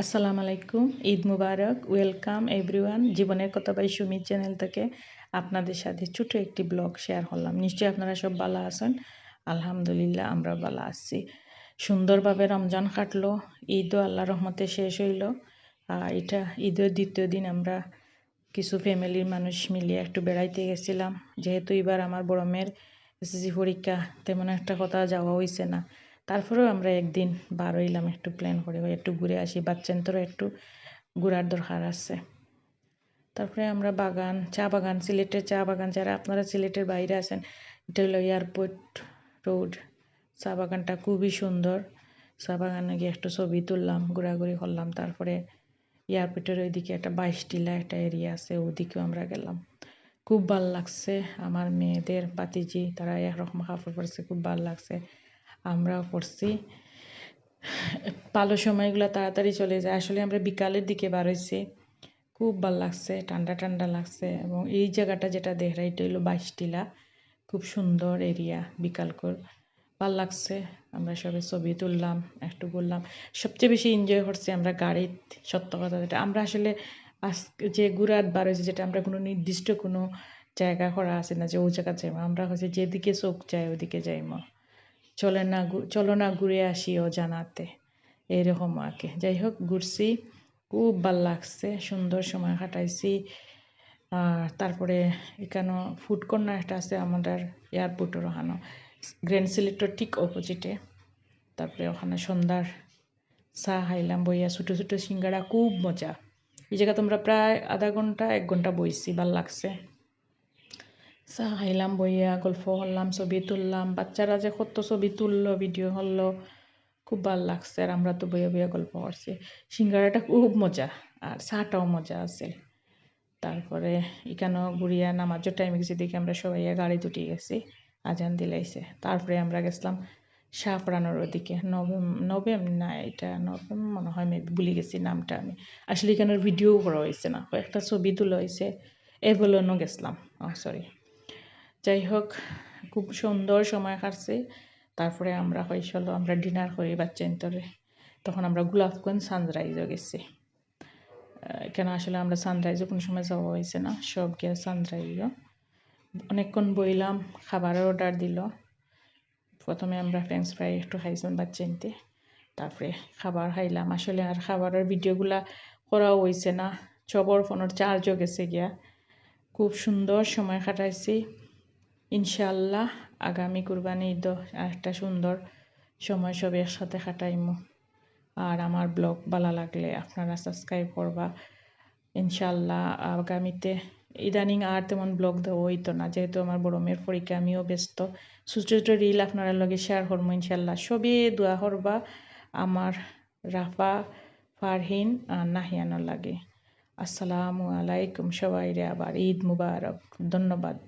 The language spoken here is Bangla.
আসসালামু আলাইকুম, ঈদ মুবারক, ওয়েলকাম এভরিওয়ান। জীবনের কথা বাই সুমিত চ্যানেল থেকে আপনাদের সাথে ছোট একটি ব্লগ শেয়ার করলাম। নিশ্চয়ই আপনারা সব ভালো আছেন? আলহামদুলিল্লাহ আমরা ভালো আছি। সুন্দরভাবে রমজান কাটলো, ঈদও আল্লাহ রহমতে শেষ হইল। এটা ঈদের দ্বিতীয় দিন, আমরা কিছু ফ্যামিলির মানুষ মিলিয়ে একটু বেড়াইতে গেছিলাম। যেহেতু এবার আমার বড় মেয়ের এসএসসি পরীক্ষা, তেমন একটা কথা যাওয়া হয়েছে না। তারপরেও আমরা একদিন বার হইলাম একটু প্ল্যান করে একটু ঘুরে আসি। বাচ্চান্তরও একটু ঘোরার দরকার আছে। তারপরে আমরা বাগান, চা বাগান, সিলেটের চা বাগান, যারা আপনারা সিলেটের বাইরে আছেন, এটা হলো এয়ারপোর্ট রোড চা বাগানটা খুবই সুন্দর। চা বাগানে গিয়ে একটু ছবি তুললাম, ঘোরাঘুরি করলাম। তারপরে এয়ারপোর্টের ওইদিকে একটা বাইশ টিলা একটা এরিয়া আছে ওদিকেও আমরা গেলাম। খুব ভালো লাগছে। আমার মেয়েদের বাতিজি তারা একরকম কাপড় পরেছে খুব ভালো লাগছে। আমরাও করছি। ভালো সময়গুলো তাড়াতাড়ি চলে যায়। আসলে আমরা বিকালের দিকে বার খুব ভালো লাগছে, ঠান্ডা ঠান্ডা লাগছে এবং এই জায়গাটা যেটা দেখরা এটা হলো বাইশটিলা। খুব সুন্দর এরিয়া বিকাল কর। ভালো লাগছে, আমরা সবাই ছবি তুললাম, একটু বললাম সবচেয়ে বেশি এনজয় করছি আমরা গাড়ির সত্য কথা যেটা। আমরা আসলে আজকে যে ঘুরাত বার হয়েছে, যেটা আমরা কোনো নির্দিষ্ট কোনো জায়গা করা আছে না যে ও জায়গা যাইমা, আমরা হচ্ছে যেদিকে চোখ যায় ওদিকে যাইমো। চলে না চলো না ঘুরে আসি ও জানাতে এইরকম আর কি। যাই হোক, ঘুরছি। খুব ভালো লাগছে, সুন্দর সময় কাটাইছি। আর তারপরে এখানে ফুড কর্নার একটা আছে আমাদের এয়ারপোর্টের ওখানে। গ্র্যান্ড সিলেক্টর ঠিক অপোজিটে তারপরে ওখানে সন্ধ্যার চা খাইলাম, বইয়া ছোটো ছোটো সিঙ্গারা, খুব মজা। এই জায়গা তোমরা প্রায় আধা ঘণ্টা, এক ঘণ্টা বইছি, ভালো লাগছে। চা খাইলাম বইয়া, গল্প করলাম, ছবি তুললাম। বাচ্চারা যে কত ছবি তুললো ভিডিও করল, খুব ভালো লাগছে। আর আমরা তো বইয়া বইয়া গল্প করছি। সিঙ্গারাটা খুব মজা আর চাটাও মজা আছে। তারপরে এখানেও ঘুরিয়া নামাজের টাইমে গেছি দেখি আমরা সবাই গাড়ি দুটি গেছি, আজান দিলাইছে। তারপরে আমরা গেছিলাম শাহপুরানোর ওদিকে। নভেম নভেম না, এটা নভেম মনে হয় মেবি ভুলে গেছি নামটা আমি। আসলে এখানের ভিডিও করা হয়েছে না, কয়েকটা ছবি তোলা হয়েছে। এভেলনও গেছিলাম। সরি যাই হোক খুব সুন্দর সময় কাটছে। তারপরে আমরা হয়েছিল আমরা ডিনার করি বাচ্চান্তরে তখন আমরা গোলাপগঞ্জ সানরাইজও গেছি। কেন আসলে আমরা সানরাইজও কোনো সময় যাওয়া হয়েছে না। সব গিয়ে সানরাইজও অনেকক্ষণ বইলাম, খাবারের অর্ডার দিল। প্রথমে আমরা ফ্রেঞ্চ ফ্রাই একটু খাইছিলাম বাচ্চাইনতে তারপরে খাবার খাইলাম। আসলে আর খাবারের ভিডিওগুলা করাও হয়েছে না। সবর ফোনের চার্জও গেছে গিয়া। খুব সুন্দর সময় কাটাইছি। ইনশাল্লাহ আগামী কুরবানি ঈদ একটা সুন্দর সময় সব একসাথে কাটাইমু। আর আমার ব্লগ ভালো লাগলে আপনারা সাবস্ক্রাইব করবা। ইনশাল্লাহ আগামীতে ইদানিং আর তেমন ব্লগ দেওয়া হইতো না, যেহেতু আমার বড় মেয়ের পরীক্ষা, আমিও ব্যস্ত। ছোটো ছোটো রিল আপনারা লগে শেয়ার করব ইনশাল্লাহ সবই দোয়া করবা আমার রাফা, ফারহিন আর নাহিয়ানোর লাগে। আসসালামু আলাইকুম সবাই রে আবার ঈদ মুবারক। ধন্যবাদ।